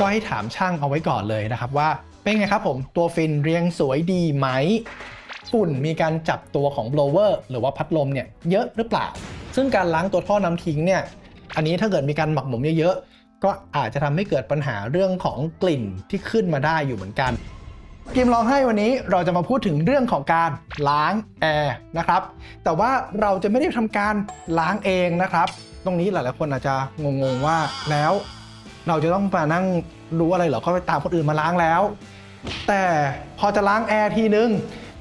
ก็ให้ถามช่างเอาไว้ก่อนเลยนะครับว่าเป็นไงครับผมตัวฟินเรียงสวยดีไหมฝุ่นมีการจับตัวของโบลเวอร์หรือว่าพัดลมเนี่ยเยอะหรือเปล่า ซึ่งการล้างตัวท่อน้ำทิ้งเนี่ยอันนี้ถ้าเกิดมีการหมักหมมเยอะๆก็อาจจะทำให้เกิดปัญหาเรื่องของกลิ่นที่ขึ้นมาได้อยู่เหมือนกันกิมลองให้วันนี้เราจะมาพูดถึงเรื่องของการล้างแอร์นะครับ แต่ว่าเราจะไม่ได้ทำการล้างเองนะครับ ตรงนี้หลายๆคนอาจจะงงๆว่าแล้ว เราจะต้องมานั่งรู้อะไรเหรอก็ไปตามคนอื่นมาล้างแล้ว แต่พอจะล้างแอร์ทีนึง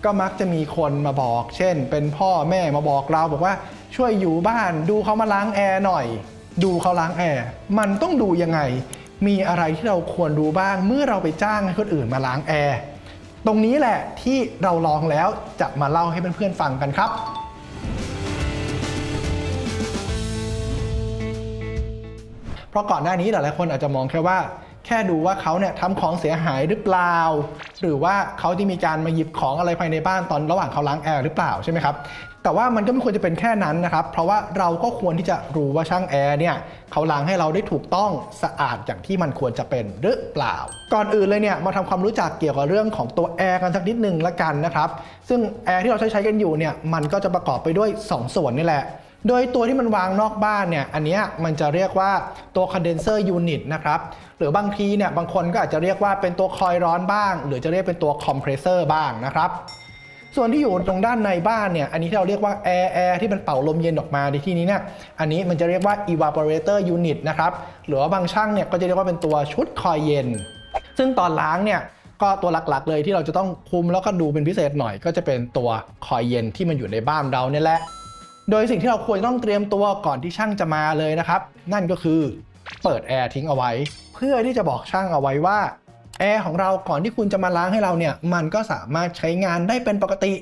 ก็มักจะมีคนมาบอก เช่น เป็นพ่อแม่มาบอกเราบอกว่าช่วยอยู่บ้านดูเขามาล้างแอร์หน่อย ดูเขาล้างแอร์มันต้องดูยังไง มีอะไรที่เราควรรู้บ้าง เมื่อเราไปจ้างให้คนอื่นมาล้างแอร์ตรงนี้แหละที่เราลองแล้วจะมาเล่าให้เพื่อนๆฟังกันครับ เพราะก่อนหน้านี้หลายๆคนอาจจะมองแค่ว่า แค่ดูว่าเขาเนี่ยทำของเสียหายหรือเปล่า หรือว่าเขาที่มีการมาหยิบของอะไรภายในบ้านตอนระหว่างเขาล้างแอร์หรือเปล่าใช่ไหมครับแต่ว่ามันก็ไม่ควรจะเป็นแค่นั้นนะครับ เพราะว่าเราก็ควรที่จะรู้ว่าช่างแอร์เนี่ยเขาล้างให้เราได้ถูกต้องสะอาดอย่างที่มันควรจะเป็นหรือเปล่า ก่อนอื่นเลยเนี่ยมาทำความรู้จักเกี่ยวกับเรื่องของตัวแอร์กันสักนิดหนึ่งละกันนะครับ ซึ่งแอร์ที่เราใช้ใช้กันอยู่เนี่ยมันก็จะประกอบไปด้วย 2 ส่วนนี่แหละ โดยตัวที่มันวางนอกบ้านเนี่ย อันนี้มันจะเรียกว่าตัว condenser unit นะครับ หรือบางทีเนี่ยบางคนก็อาจจะเรียกว่าเป็นตัวคอยร้อนบ้าง หรือจะเรียกเป็นตัว compressor บ้างนะครับ ส่วนที่อยู่ตรงด้านในบ้านเนี่ย อันนี้ที่เราเรียกว่า air air ที่มันเป่าลมเย็นออกมาในที่นี้เนี่ย อันนี้มันจะเรียกว่า evaporator unit นะครับ หรือว่าบางช่างเนี่ยก็จะเรียกว่าเป็นตัวชุดคอยเย็น ซึ่งตอนล้างเนี่ยก็ตัวหลักๆเลยที่เราจะต้องคุมแล้วก็ดูเป็นพิเศษหน่อยก็จะเป็นตัวคอยเย็นที่มันอยู่ในบ้านเราเนี่ยแหละ โดยสิ่งที่เราควรต้องเตรียมตัวก่อนที่ช่างจะมาเลยนะครับ นั่นก็คือเปิดแอร์ทิ้งเอาไว้ เพื่อที่จะบอกช่างเอาไว้ว่าแอร์ของเราก่อนที่คุณจะมาล้างให้เราเนี่ย มันก็สามารถใช้งานได้เป็นปกติ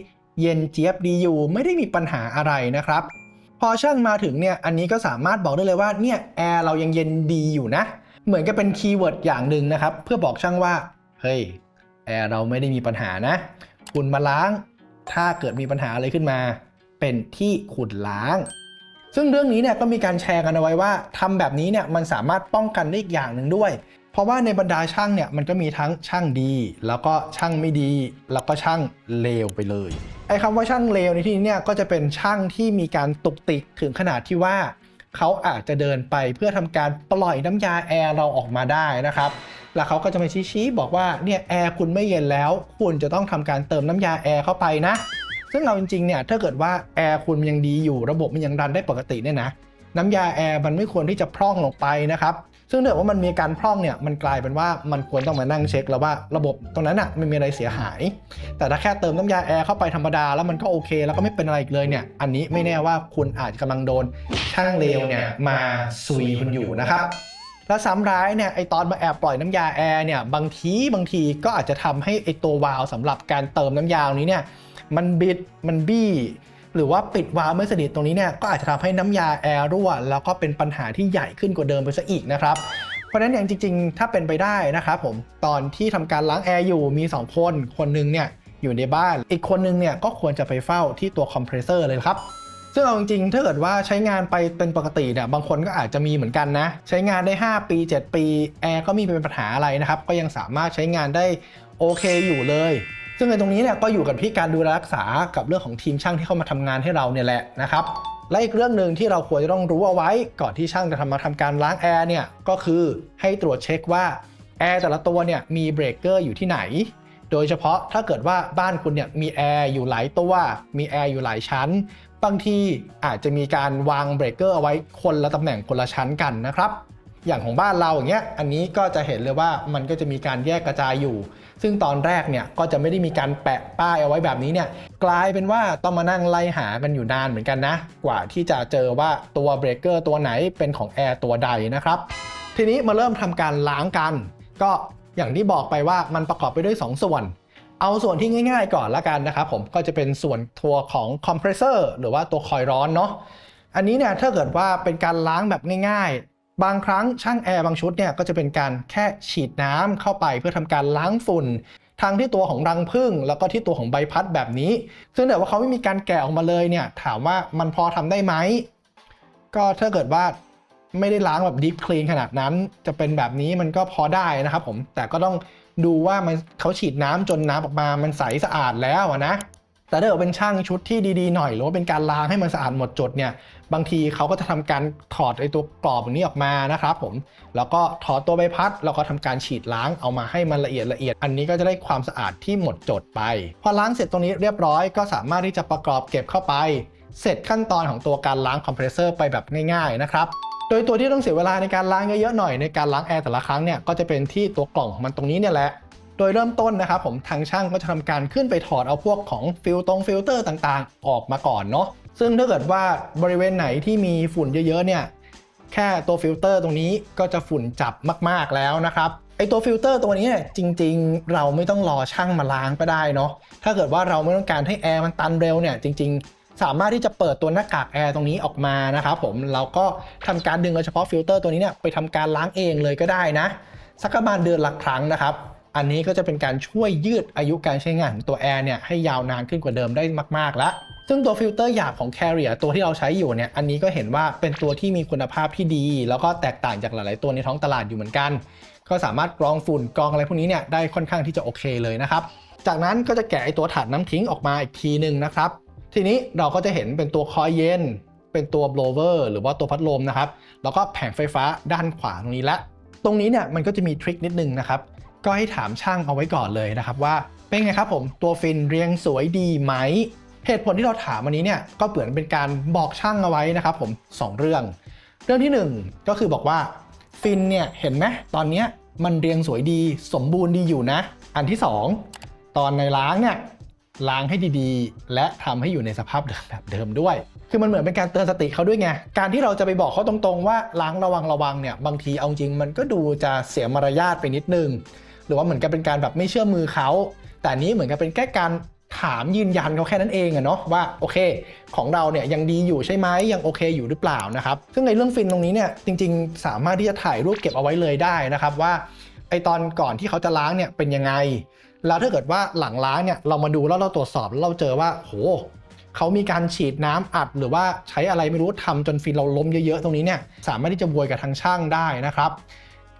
เย็นเจี๊ยบดีอยู่ ไม่ได้มีปัญหาอะไรนะครับ พอช่างมาถึงเนี่ย อันนี้ก็สามารถบอกได้เลยว่าเนี่ยแอร์เรายังเย็นดีอยู่นะ เหมือนกับเป็นคีย์เวิร์ดอย่างหนึ่งนะครับ เพื่อบอกช่างว่า เฮ้ยแอร์เราไม่ได้มีปัญหานะ คุณมาล้าง ถ้าเกิดมีปัญหาอะไรขึ้นมา เป็นที่ขุดล้าง ซึ่งเรื่องนี้เนี่ยก็มีการแชร์กันเอาไว้ว่าทำแบบนี้เนี่ยมันสามารถป้องกันได้อีกอย่างหนึ่งด้วย เพราะว่าในบรรดาช่างเนี่ยมันก็มีทั้งช่างดี แล้วก็ช่างไม่ดี แล้วก็ช่างเลวไปเลยไอ้คำว่าช่างเลวในที่นี้เนี่ยก็จะเป็นช่างที่มีการตุกติกถึงขนาดที่ว่าเขาอาจจะเดินไปเพื่อทำการปล่อยน้ำยาแอร์เราออกมาได้นะครับ แล้วเขาก็จะมาชี้ๆบอกว่าเนี่ยแอร์คุณไม่เย็นแล้ว คุณจะต้องทำการเติมน้ำยาแอร์เข้าไปนะ ซึ่งเราจริงๆเนี่ยถ้าเกิดว่าแอร์คุณยังดีอยู่ระบบมันยังดันได้ปกติเนี่ยนะน้ำยาแอร์มันไม่ควรที่จะพร่องลงไปนะครับซึ่งถ้าเกิดว่ามันมีการพร่องเนี่ยมันกลายเป็นว่ามันควรต้องมานั่งเช็ค แล้วว่าระบบตรงนั้นอะไม่มีอะไรเสียหาย แต่ถ้าแค่เติมน้ำยาแอร์เข้าไปธรรมดาแล้วมันก็โอเค แล้วก็ไม่เป็นอะไรอีกเลยเนี่ย อันนี้ไม่แน่ว่าคุณอาจจะกำลังโดนช่างเลวเนี่ยมาซุยคุณอยู่นะครับแล้วซ้ำร้ายเนี่ยไอตอนมาแอบปล่อยน้ำยาแอร์เนี่ยบางทีบางทีก็อาจจะทำให้ไอตัววาล์วสำหรับการเติมน้ำยานี้เนี่ย มันบิดมันบี้หรือว่าปิดวาล์วไม่สนิทตรงนี้เนี่ยก็อาจจะทำให้น้ำยาแอร์รั่วแล้วก็เป็นปัญหาที่ใหญ่ขึ้นกว่าเดิมไปซะอีกนะครับ เพราะฉะนั้นอย่างจริง ๆ ถ้าเป็นไปได้นะครับผมตอนที่ทำการล้างแอร์อยู่มี 2 คน คนหนึงเนี่ยอยู่ในบ้าน อีกคนนึงเนี่ยก็ควรจะไปเฝ้าที่ตัวคอมเพรสเซอร์เลยครับซึ่งเอาจริงๆถ้าเกิดว่าใช้งานไปเป็นปกติเนี่ยบางคนก็อาจจะมีเหมือนกันนะ ใช้งานได้ 5 ปี 7 ปี แอร์ก็ไมมีเป็นปัญหาอะไรนะครับ ก็ยังสามารถใช้งานได้โอเคอยู่เลย ซึ่งในตรงนี้เนี่ยก็อยู่กับที่การดูแลรักษากับเรื่องของทีมช่างที่เข้ามาทำงานให้เราเนี่ยแหละนะครับและอีกเรื่องหนึ่งที่เราควรจะต้องรู้เอาไว้ก่อนที่ช่างจะทำมาทำการล้างแอร์เนี่ยก็คือให้ตรวจเช็คว่าแอร์แต่ละตัวเนี่ยมีเบรกเกอร์อยู่ที่ไหน โดยเฉพาะถ้าเกิดว่าบ้านคุณเนี่ยมีแอร์อยู่หลายตัว มีแอร์อยู่หลายชั้น บางทีอาจจะมีการวางเบรกเกอร์เอาไว้คนละตำแหน่งคนละชั้นกันนะครับ อย่างของบ้านเราอย่างเงี้ยอันนี้ก็จะเห็นเลยว่ามันก็จะมีการแยกกระจายอยู่ ซึ่งตอนแรกเนี่ยก็จะไม่ได้มีการแปะป้ายเอาไว้แบบนี้เนี่ยกลายเป็นว่าต้องมานั่งไล่หากันอยู่นานเหมือนกันนะ กว่าที่จะเจอว่าตัวเบรกเกอร์ตัวไหนเป็นของแอร์ตัวใดนะครับทีนี้มาเริ่มทำการล้างกัน ก็อย่างที่บอกไปว่ามันประกอบไปด้วย 2 ส่วน เอาส่วนที่ง่ายๆก่อนละกันนะครับผมก็จะเป็นส่วนทัวของคอมเพรสเซอร์หรือว่าตัวคอยร้อนเนาะอันนี้เนี่ยถ้าเกิดว่าเป็นการล้างแบบง่ายๆ บางครั้งช่างแอร์บางชุดเนี่ยก็จะเป็นการแค่ฉีดน้ำเข้าไปเพื่อทำการล้างฝุ่นทั้งที่ตัวของรังผึ้งแล้วก็ที่ตัวของใบพัดแบบนี้ ซึ่งแต่ว่าเขาไม่มีการแกะออกมาเลยเนี่ยถามว่ามันพอทำได้ไหมก็ถ้าเกิดว่าไม่ได้ล้างแบบดี p คลีนขนาดนั้น จะเป็นแบบนี้มันก็พอได้นะครับผมแต่ก็ต้องดูว่ามันเขาฉีดน้ำจนน้ำออกมามันใสสะอาดแล้วนะแต่ถ้าเกิดเป็นช่างชุดที่ดีๆหน่อยหรือว่าเป็นการล้างให้มันสะอาดหมดจดเนี่ย บางทีเขาก็จะทำการถอดไอตัวกรอบตรงนี้ออกมานะครับผมแล้วก็ถอดตัวใบพัดแล้วก็ทำการฉีดล้างเอามาให้มันละเอียดละเอียด อันนี้ก็จะได้ความสะอาดที่หมดจดไป พอล้างเสร็จตรงนี้เรียบร้อยก็สามารถที่จะประกอบเก็บเข้าไป เสร็จขั้นตอนของตัวการล้างคอมเพรสเซอร์ไปแบบง่ายๆนะครับโดยตัวที่ต้องเสียเวลาในการล้างเยอะๆหน่อยในการล้างแอร์แต่ละครั้งเนี่ยก็จะเป็นที่ตัวกล่องของมันตรงนี้เนี่ยแหละโดยเริ่มต้นนะครับผมทางช่างก็จะทำการขึ้นไปถอดเอาพวกของฟิลตรงฟิลเตอร์ต่างๆ ออกมาก่อนเนาะ ซึ่งถ้าเกิดว่าบริเวณไหนที่มีฝุ่นเยอะๆเนี่ยแค่ตัวฟิลเตอร์ตรงนี้ก็จะฝุ่นจับมากๆแล้วนะครับไอตัวฟิลเตอร์ตัวนี้เนี่ยจริง ๆ เราไม่ต้องรอช่างมาล้างก็ได้เนาะถ้าเกิดว่าเราไม่ต้องการให้แอร์มันตันเร็วเนี่ยจริง ๆ สามารถที่จะเปิดตัวหน้ากากแอร์ตรงนี้ออกมานะครับผมเราก็ทำการดึงเอาเฉพาะฟิลเตอร์ตัวนี้เนี่ยไปทำการล้างเองเลยก็ได้นะ สักประมาณเดือนละครั้งนะครับ อันนี้ก็จะเป็นการช่วยยืดอายุการใช้งานของตัวแอร์เนี่ยให้ยาวนานขึ้นกว่าเดิมได้มากๆแล้ว ซึ่งตัวฟิลเตอร์หยาบของ Carrier ตัวที่เราใช้อยู่เนี่ยอันนี้ก็เห็นว่าเป็นตัวที่มีคุณภาพที่ดี แล้วก็แตกต่างจากหลาย ๆ ตัวในท้องตลาดอยู่เหมือนกัน ก็สามารถกรองฝุ่นกรองอะไรพวกนี้เนี่ยได้ค่อนข้างที่จะโอเคเลยนะครับจากนั้นก็จะแกะไอตัวถาดน้ำทิ้งออกมาอีกทีหนึ่งนะครับ ทีนี้เราก็จะเห็นเป็นตัวคอยเย็น เป็นตัว blower หรือว่าตัวพัดลมนะครับ แล้วก็แผงไฟฟ้าด้านขวาตรงนี้ละ ตรงนี้เนี่ยมันก็จะมีทริคนิดนึงนะครับ ก็ให้ถามช่างเอาไว้ก่อนเลยนะครับว่าเป็นไงครับผมตัวฟินเรียงสวยดีไหม เหตุผลที่เราถามวันนี้เนี่ยก็เหมือนเป็นการบอกช่างเอาไว้นะครับผมสองเรื่อง เรื่องที่หนึ่งก็คือบอกว่าฟินเนี่ยเห็นไหมตอนเนี้ยมันเรียงสวยดีสมบูรณ์ดีอยู่นะ อันที่สองตอนในล้างเนี่ยล้างให้ดีๆ และทำให้อยู่ในสภาพเดิมแบบเดิมด้วย คือมันเหมือนเป็นการเตือนสติเขาด้วยไง การที่เราจะไปบอกเขาตรงๆว่าล้างระวังระวังเนี่ย บางทีเอาจริงมันก็ดูจะเสียมารยาทไปนิดนึง หรือว่าเหมือนกับเป็นการแบบไม่เชื่อมือเขา แต่นนี้เหมือนกับเป็นแค่การ ถามยืนยันเขาแค่นั้นเองอะเนาะว่าโอเค ของเราเนี่ยยังดีอยู่ใช่ไหมยังโอเคอยู่หรือเปล่านะครับซึ่งในเรื่องฟินตรงนี้เนี่ยจริง ๆ สามารถที่จะถ่ายรูปเก็บเอาไว้เลยได้นะครับว่าไอตอนก่อนที่เขาจะล้างเนี่ยเป็นยังไง แล้วถ้าเกิดว่าหลังล้างเนี่ยเรามาดูแล้วเราตรวจสอบแล้วเราเจอว่าโหเขามีการฉีดน้ำอัด หรือว่าใช้อะไรไม่รู้ทำจนฟินเราล้มเยอะๆตรงนี้เนี่ยสามารถที่จะบวยกับทางช่างได้นะครับ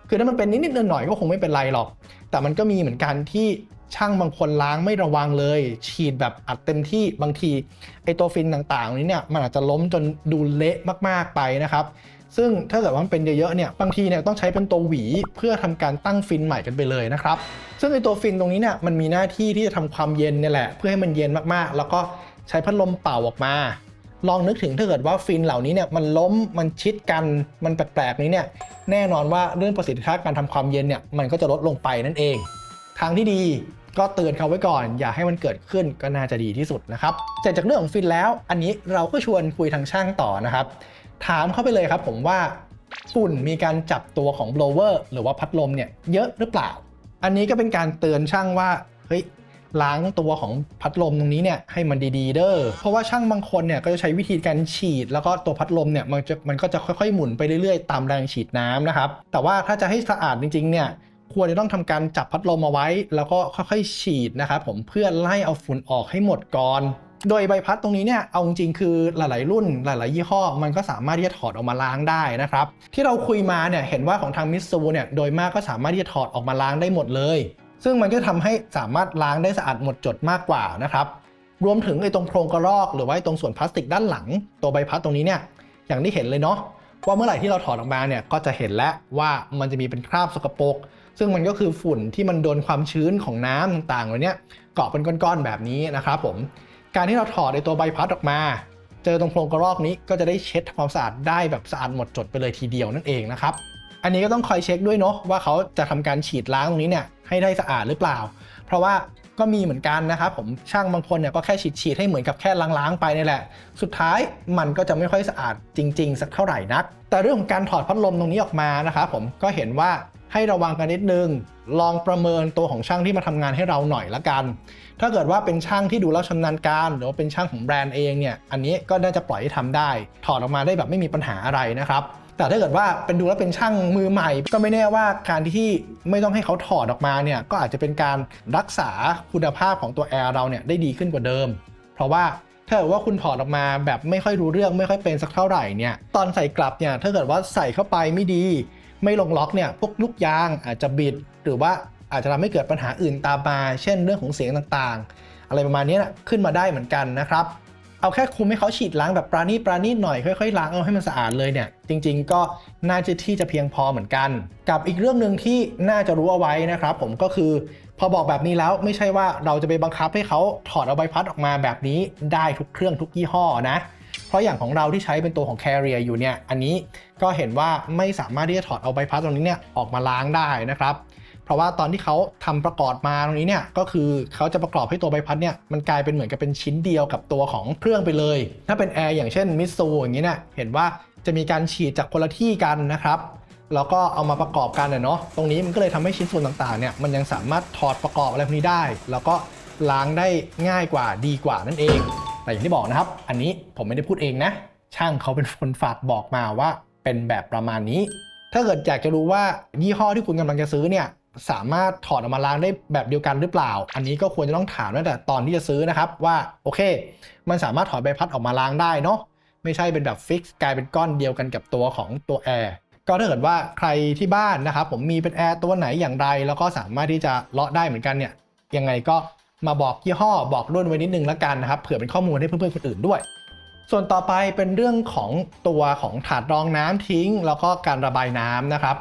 คือถ้ามันเป็นนิดๆหน่อยๆก็คงไม่เป็นไรหรอก แต่มันก็มีเหมือนกันที่ ช่างบางคนล้างไม่ระวังเลย ฉีดแบบอัดเต็มที่บางทีไอตัวฟินต่างๆ นี้เนี่ยมันอาจจะล้มจนดูเละมากๆไปนะครับ ซึ่งถ้าเกิดว่ามันเป็นเยอะๆเนี่ยบางทีเนี่ยต้องใช้เป็นตัวหวีเพื่อทำการตั้งฟินใหม่กันไปเลยนะครับ ซึ่งไอตัวฟินตรงนี้เนี่ยมันมีหน้าที่ที่จะทำความเย็นเนี่ยแหละเพื่อให้มันเย็นมากๆ แล้วก็ใช้พัดลมเป่าออกมา ลองนึกถึงถ้าเกิดว่าฟินเหล่านี้เนี่ยมันล้มมันชิดกันมันแปลกๆนี้เนี่ยแน่นอนว่าเรื่องประสิทธิภาพการทำความเย็นเนี่ยมันก็จะลดลงไปนั่นเอง ทางที่ดีก็เตือนเขาไว้ก่อน อย่าให้มันเกิดขึ้นก็น่าจะดีที่สุดนะครับเสร็จจากเรื่องของฟินแล้ว อันนี้เราก็ชวนคุยทางช่างต่อนะครับ ถามเข้าไปเลยครับ ผมว่าฝุ่นมีการจับตัวของ blower หรือว่าพัดลมเนี่ยเยอะหรือเปล่า อันนี้ก็เป็นการเตือนช่างว่าเฮ้ยล้างตัวของพัดลมตรงนี้เนี่ยให้มันดีๆเด้อ เพราะว่าช่างบางคนเนี่ยก็จะใช้วิธีการฉีด แล้วก็ตัวพัดลมเนี่ยมันจะมันก็จะค่อยๆหมุนไปเรื่อยๆ ตามแรงฉีดน้ำนะครับ แต่ว่าถ้าจะให้สะอาดจริงๆเนี่ย ควรจะต้องทำการจับพัดลมเอาไว้ แล้วก็ค่อยๆฉีดนะครับผมเพื่อไล่เอาฝุ่นออกให้หมดก่อนโดยใบพัดตรงนี้เนี่ย เอาจริงๆ คือหลายๆ รุ่นหลายๆ ยี่ห้อ มันก็สามารถที่จะถอดออกมาล้างได้นะครับ ที่เราคุยมาเนี่ย เห็นว่าของทางมิตซูเนี่ย โดยมากก็สามารถที่จะถอดออกมาล้างได้หมดเลย ซึ่งมันก็ทำให้สามารถล้างได้สะอาดหมดจดมากกว่านะครับ รวมถึงไอ้ตรงโครงกระรอก หรือว่าไอ้ตรงส่วนพลาสติกด้านหลัง ตัวใบพัดตรงนี้เนี่ย อย่างที่เห็นเลยเนาะ ว่าเมื่อไหร่ที่เราถอดออกมาเนี่ย ก็จะเห็นแล้วว่ามันจะมีเป็นคราบสกปรก ซึ่งมันก็คือฝุ่นที่มันโดนความชื้นของน้ำต่างๆเหล่านี้เกาะเป็นก้อนๆแบบนี้นะครับผม การที่เราถอดไอตัวใบพัดออกมา เจอตรงโครงกระรอกนี้ก็จะได้เช็ดทำความสะอาดได้แบบสะอาดหมดจดไปเลยทีเดียวนั่นเองนะครับ อันนี้ก็ต้องคอยเช็คด้วยเนาะว่าเขาจะทำการฉีดล้างตรงนี้เนี่ยให้ได้สะอาดหรือเปล่า เพราะว่าก็มีเหมือนกันนะครับผมช่างบางคนเนี่ยก็แค่ฉีดฉีดๆให้เหมือนกับแค่ล้างๆไปนี่แหละ สุดท้ายมันก็จะไม่ค่อยสะอาดจริง ๆ สักเท่าไหร่นัก แต่เรื่องของการถอดพัดลมตรงนี้ออกมานะครับผมก็เห็นว่า ให้ระวังกันนิดนึง ลองประเมินตัวของช่างที่มาทำงานให้เราหน่อยละกัน ถ้าเกิดว่าเป็นช่างที่ดูแล้วชำนาญการหรือว่าเป็นช่างของแบรนด์เองเนี่ย อันนี้ก็น่าจะปล่อยให้ทำได้ ถอดออกมาได้แบบไม่มีปัญหาอะไรนะครับ แต่ถ้าเกิดว่าเป็นดูแล้วเป็นช่างมือใหม่ ก็ไม่แน่ว่าการที่ไม่ต้องให้เขาถอดออกมาเนี่ย ก็อาจจะเป็นการรักษาคุณภาพของตัวแอร์เราเนี่ยได้ดีขึ้นกว่าเดิม เพราะว่าถ้าเกิดว่าคุณถอดออกมาแบบไม่ค่อยรู้เรื่องไม่ค่อยเป็นสักเท่าไหร่เนี่ย ตอนใส่กลับเนี่ยถ้าเกิดว่าใส่เข้าไปไม่ดี ไม่ลงล็อกเนี่ยพวกลูกยางอาจจะบิด หรือว่าอาจจะทำให้เกิดปัญหาอื่นตามมา เช่นเรื่องของเสียงต่างๆ อะไรประมาณนี้นะขึ้นมาได้เหมือนกันนะครับ เอาแค่คุมให้เขาฉีดล้างแบบปราณีปราณีหน่อยค่อยๆล้างเอาให้มันสะอาดเลยเนี่ย จริง ๆ ก็น่าจะที่จะเพียงพอเหมือนกัน กับอีกเรื่องหนึ่งที่น่าจะรู้เอาไว้นะครับ ผมก็คือพอบอกแบบนี้แล้วไม่ใช่ว่าเราจะไปบังคับให้เขาถอดเอาใบพัดออกมาแบบนี้ได้ทุกเครื่องทุกยี่ห้อนะ เพราะอย่างของเราที่ใช้เป็นตัวของ Carrier อยู่เนี่ย อันนี้ก็เห็นว่าไม่สามารถที่จะถอดเอาใบพัดตรงนี้เนี่ยออกมาล้างได้นะครับ เพราะว่าตอนที่เขาทำประกอบมาตรงนี้เนี่ยก็คือเขาจะประกอบให้ตัวใบพัดเนี่ยมันกลายเป็นเหมือนกับเป็นชิ้นเดียวกับตัวของเครื่องไปเลย ถ้าเป็นแอร์อย่างเช่นมิตซูอย่างนี้เนี่ยเห็นว่าจะมีการฉีดจากคนละที่กันนะครับแล้วก็เอามาประกอบกันเนาะ ตรงนี้มันก็เลยทำให้ชิ้นส่วนต่างๆเนี่ยมันยังสามารถถอดประกอบอะไรพวกนี้ได้ แล้วก็ล้างได้ง่ายกว่าดีกว่านั่นเอง แต่อย่างที่บอกนะครับ อันนี้ผมไม่ได้พูดเองนะ ช่างเขาเป็นคนฝากบอกมาว่าเป็นแบบประมาณนี้ ถ้าเกิดอยากจะรู้ว่ายี่ห้อที่คุณกำลังจะซื้อเนี่ยสามารถถอดออกมาล้างได้แบบเดียวกันหรือเปล่า อันนี้ก็ควรจะต้องถามตั้งแต่ตอนที่จะซื้อนะครับว่าโอเค มันสามารถถอดใบพัดออกมาล้างได้เนาะไม่ใช่เป็นแบบฟิกซ์กลายเป็นก้อนเดียวกันกับตัวของตัวแอร์ก็ถ้าเกิดว่าใครที่บ้านนะครับผมมีเป็นแอร์ตัวไหนอย่างไร แล้วก็สามารถที่จะเลาะได้เหมือนกันเนี่ยยังไงก็ มาบอกยี่ห้อบอกรุ่นไว้นิดนึงแล้วกันนะครับ เผื่อเป็นข้อมูลให้เพื่อนๆคนอื่นด้วย ส่วนต่อไปเป็นเรื่องของตัวของถาดรองน้ำทิ้ง แล้วก็การระบายน้ำนะครับ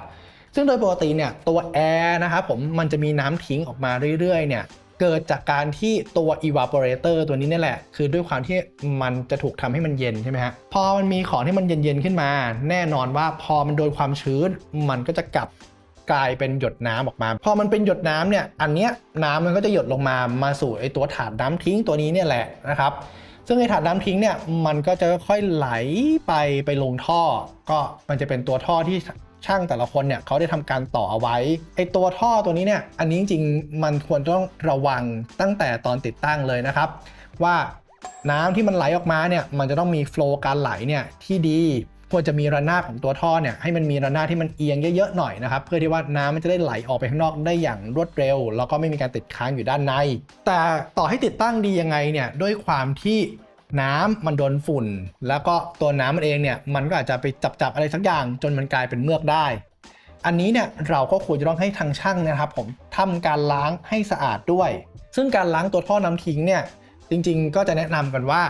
ซึ่งโดยปกติเนี่ยตัวแอร์นะครับผมมันจะมีน้ำทิ้งออกมาเรื่อยๆเนี่ยเกิดจากการที่ตัว evaporator ตัวนี้นี่แหละ คือด้วยความที่มันจะถูกทำให้มันเย็นใช่ไหมฮะ พอมันมีของที่มันเย็นๆขึ้นมา แน่นอนว่าพอมันโดนความชื้น มันก็จะกลับ กลายเป็นหยดน้ำออกมา พอมันเป็นหยดน้ำเนี่ยอันเนี้ยน้ำมันก็จะหยดลงมามาสู่ไอตัวถาดน้ำทิ้งตัวนี้เนี่ยแหละนะครับซึ่งไอถาดน้ำทิ้งเนี่ยมันก็จะค่อยๆไหลไปไปลงท่อ ก็มันจะเป็นตัวท่อที่ช่างแต่ละคนเนี่ยเขาได้ทำการต่อเอาไว้ไอตัวท่อตัวนี้เนี่ยอันนี้จริงๆมันควรต้องระวังตั้งแต่ตอนติดตั้งเลยนะครับ ว่าน้ำที่มันไหลออกมาเนี่ยมันจะต้องมีโฟล์การไหลเนี่ยที่ดี ควรจะมีระนาบของตัวท่อเนี่ยให้มันมีระนาบที่มันเอียงเยอะๆหน่อยนะครับเพื่อที่ว่าน้ำมันจะได้ไหลออกไปข้างนอกได้อย่างรวดเร็ว แล้วก็ไม่มีการติดค้างอยู่ด้านใน แต่ต่อให้ติดตั้งดียังไงเนี่ยด้วยความที่น้ำมันโดนฝุ่น แล้วก็ตัวน้ำมันเองเนี่ยมันก็อาจจะไปจับๆอะไรสักอย่างจนมันกลายเป็นเมือกได้ อันนี้เนี่ยเราก็ควรจะต้องให้ทางช่างนะครับผมทำการล้างให้สะอาดด้วย ซึ่งการล้างตัวท่อน้ำทิ้งเนี่ยจริงๆ ก็จะแนะนำกันว่า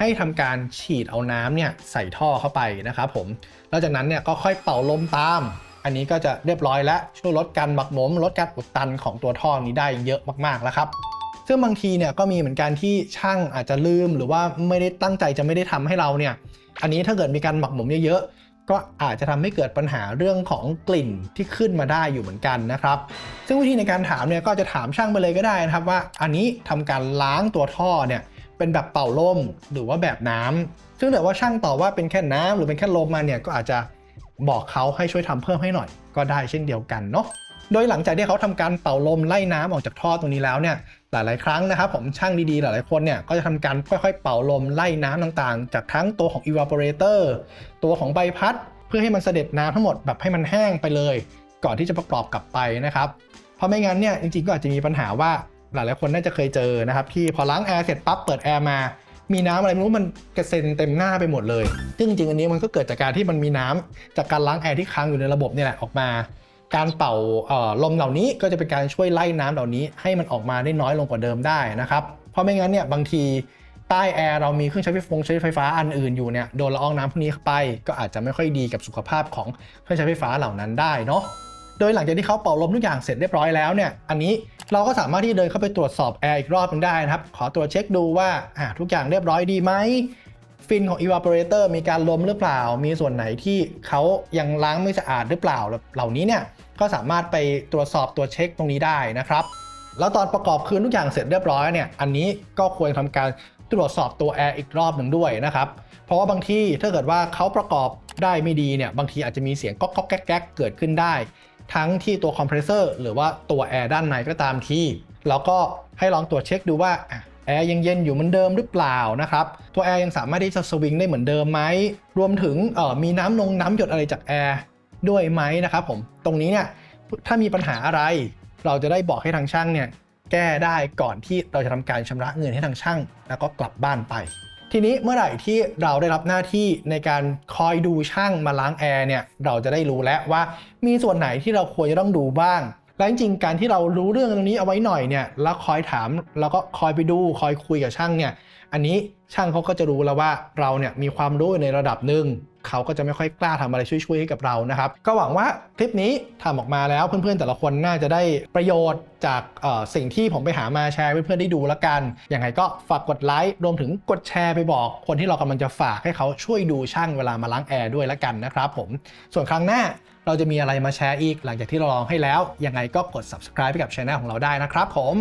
ให้ทำการฉีดเอาน้ำเนี่ยใส่ท่อเข้าไปนะครับผมแล้วจากนั้นเนี่ยก็ค่อยเป่าลมตาม อันนี้ก็จะเรียบร้อยแล้วช่วยลดการหมักหมมลดการอุดตันของตัวท่อนี้ได้เยอะมากๆแล้วครับซึ่งบางทีเนี่ยก็มีเหมือนกันที่ช่างอาจจะลืม หรือว่าไม่ได้ตั้งใจจะไม่ได้ทำให้เราเนี่ยอันนี้ถ้าเกิดมีการหมักหมมเยอะๆก็อาจจะทำให้เกิดปัญหาเรื่องของกลิ่นที่ขึ้นมาได้อยู่เหมือนกันนะครับ ซึ่งวิธีในการถามเนี่ยก็จะถามช่างไปเลยก็ได้นะครับว่าอันนี้ทำการล้างตัวท่อเนี่ย เป็นแบบเป่าลมหรือว่าแบบน้ำซึ่งแต่ว่าช่างตอบว่าเป็นแค่น้ำหรือเป็นแค่ลมมาเนี่ยก็อาจจะบอกเขาให้ช่วยทำเพิ่มให้หน่อย ก็ได้เช่นเดียวกันเนาะโดยหลังจากที่เขาทำการเป่าลมไล่น้ำออกจากท่อตรงนี้แล้วเนี่ยหลาย ๆ ครั้งนะครับผมช่างดี ๆ หลาย ๆ คนเนี่ยก็จะทำการค่อย ๆ เป่าลมไล่น้ำต่าง ๆ จากทั้งตัวของ evaporator ตัวของใบพัด เพื่อให้มันเสด็จน้ำทั้งหมดแบบให้มันแห้งไปเลย ก่อนที่จะประกอบกลับไปนะครับ เพราะไม่งั้นเนี่ยจริง ๆ ก็อาจจะมีปัญหาว่า หลายๆคนน่าจะเคยเจอนะครับที่พอล้างแอร์เสร็จปั๊บเปิดแอร์มา มีน้ำอะไรไม่รู้มันกระเซ็นเต็มหน้าไปหมดเลยซึ่งจริงอันนี้มันก็เกิดจากการที่มันมีน้ำจากการล้างแอร์ที่ค้างอยู่ในระบบนี่แหละออกมา การเป่าลมเหล่านี้ก็จะเป็นการช่วยไล่น้ำเหล่านี้ ให้มันออกมาได้น้อยลงกว่าเดิมได้นะครับเพราะไม่งั้นเนี่ยบางทีใต้แอร์เรามีเครื่องใช้ไฟฟ้ใช้ไฟฟ้าอันอื่นอยู่เนี่ยโดนละอองน้ำพวกนี้เข้าไป ก็อาจจะไม่ค่อยดีกับสุขภาพของเครื่องใช้ไฟฟ้าเหล่านั้นได้เนาะ โดยหลังจากที่เขาเป่าลมทุกอย่างเสร็จเรียบร้อยแล้วเนี่ย อันนี้เราก็สามารถที่เดินเข้าไปตรวจสอบแอร์อีกรอบหนึงได้นะครับ ขอตรวจเช็คดูว่าอ่าทุกอย่างเรียบร้อยดีไหมฟินของ evaporator มีการลมหรือเปล่า มีส่วนไหนที่เขายังล้างไม่สะอาดหรือเปล่า เหล่านี้เนี่ยก็สามารถไปตรวจสอบตรวจเช็คตรงนี้ได้นะครับ แล้วตอนประกอบคืนทุกอย่างเสร็จเรียบร้อยเนี่ย อันนี้ก็ควรทำการตรวจสอบตัวแอร์อีกรอบหนึ่งด้วยนะครับ เพราะว่าบางที่ถ้าเกิดว่าเขาประกอบได้ไม่ดีเนี่ย บางทีอาจจะมีเสียงก๊อกก๊อกแก๊กแก๊กเกิดขึ้นได้ ทั้งที่ตัวคอมเพรสเซอร์หรือว่าตัวแอร์ด้านในก็ตามทีแล้วก็ให้ลองตรวจเช็คดูว่าแอร์ยังเย็นอยู่เหมือนเดิมหรือเปล่านะครับ ตัวแอร์ยังสามารถที่จะสวิงได้เหมือนเดิมไหม รวมถึงมีน้ำนงน้ำหยดอะไรจากแอร์ด้วยไหมนะครับผม ตรงนี้เนี่ยถ้ามีปัญหาอะไร เราจะได้บอกให้ทางช่างเนี่ยแก้ได้ก่อนที่เราจะทำการชำระเงินให้ทางช่าง แล้วก็กลับบ้านไป ทีนี้เมื่อไหร่ที่เราได้รับหน้าที่ในการคอยดูช่างมาล้างแอร์เนี่ยเราจะได้รู้แล้วว่ามีส่วนไหนที่เราควรจะต้องดูบ้างและจริงๆการที่เรารู้เรื่องตรงนี้เอาไว้หน่อยเนี่ยแล้วคอยถามแล้วก็คอยไปดูคอยคุยกับช่างเนี่ยอันนี้ ช่างเขาก็จะรู้แล้วว่าเราเนี่ยมีความรู้ในระดับหนึ่งเขาก็จะไม่ค่อยกล้าทำอะไรช่วยๆให้กับเรานะครับ ก็หวังว่าคลิปนี้ทำออกมาแล้วเพื่อนๆแต่ละคนน่าจะได้ประโยชน์จากสิ่งที่ผมไปหามาแชร์เพื่อนๆได้ดูแล้วกัน อยังไงก็ฝากกดไลค์รวมถึงกดแชร์ไปบอก คนที่เรากำลังจะฝากให้เขาช่วยดูช่างเวลามาล้างแอร์ด้วยแล้วกันนะครับผม ส่วนครั้งหน้าเราจะมีอะไรมาแชร์อีกหลังจากที่เราลองให้แล้ว ยังไงก็กด subscribe ไปกับช anel ของเราได้นะครับผม